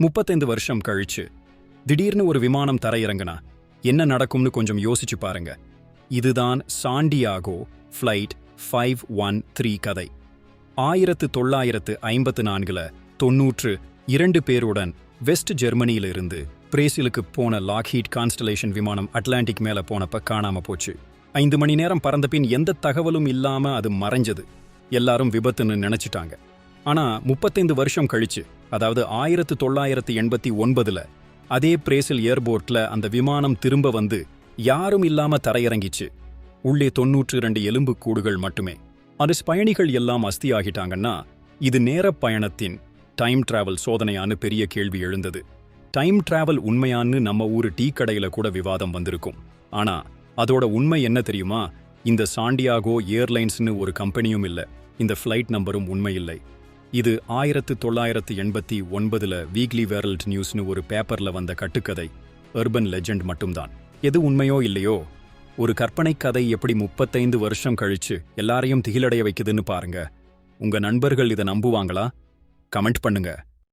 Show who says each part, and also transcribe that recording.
Speaker 1: முப்பத்தைந்து வருஷம் கழிச்சு திடீர்னு ஒரு விமானம் தரையிறங்குனா என்ன நடக்கும்னு கொஞ்சம் யோசிச்சு பாருங்க. இதுதான் Santiago flight five one three கதை. ஆயிரத்து தொள்ளாயிரத்து ஐம்பத்து நான்குல தொன்னூற்று இரண்டு பேருடன் வெஸ்ட் ஜெர்மனியில இருந்து பிரேசிலுக்கு போன லாக்ஹீட் கான்ஸ்டலேஷன் விமானம் அட்லாண்டிக் மேல போனப்ப காணாம போச்சு. ஐந்து மணி நேரம் பறந்த பின் எந்த தகவலும் இல்லாம அது மறைஞ்சது. எல்லாரும் விபத்துன்னு நினைச்சிட்டாங்க. ஆனா முப்பத்தைந்து வருஷம் கழிச்சு அதாவது ஆயிரத்து தொள்ளாயிரத்து எண்பத்தி ஒன்பதுல அதே பிரேசில் ஏர்போர்ட்ல அந்த விமானம் திரும்ப வந்து யாரும் இல்லாம தரையிறங்கிச்சு. உள்ளே தொன்னூற்று இரண்டு எலும்பு கூடுகள் மட்டுமே. அது பயணிகள் எல்லாம் அஸ்தியாகிட்டாங்கன்னா இது நேரப் பயணத்தின் டைம் டிராவல் சோதனையான்னு பெரிய கேள்வி எழுந்தது. டைம் டிராவல் உண்மையான்னு நம்ம ஊரு டீ கடையில கூட விவாதம் வந்திருக்கும். ஆனா அதோட உண்மை என்ன தெரியுமா? இந்த சாண்டியாகோ ஏர்லைன்ஸ்னு ஒரு கம்பெனியும் இல்ல. இந்த ஃப்ளைட் நம்பரும் உண்மையில்லை இது ஆயிரத்து தொள்ளாயிரத்து எண்பத்தி ஒன்பதுல வீக்லி வேர்ல்ட் நியூஸ்னு ஒரு பேப்பர்ல வந்த கட்டுக்கதை. அர்பன் லெஜெண்ட் மட்டும்தான். எது உண்மையோ இல்லையோ? ஒரு கற்பனை கதை எப்படி முப்பத்தைந்து வருஷம் கழிச்சு எல்லாரையும் திகிலடைய வைக்குதுன்னு பாருங்க. உங்க நண்பர்கள் இதை நம்புவாங்களா? கமெண்ட் பண்ணுங்க.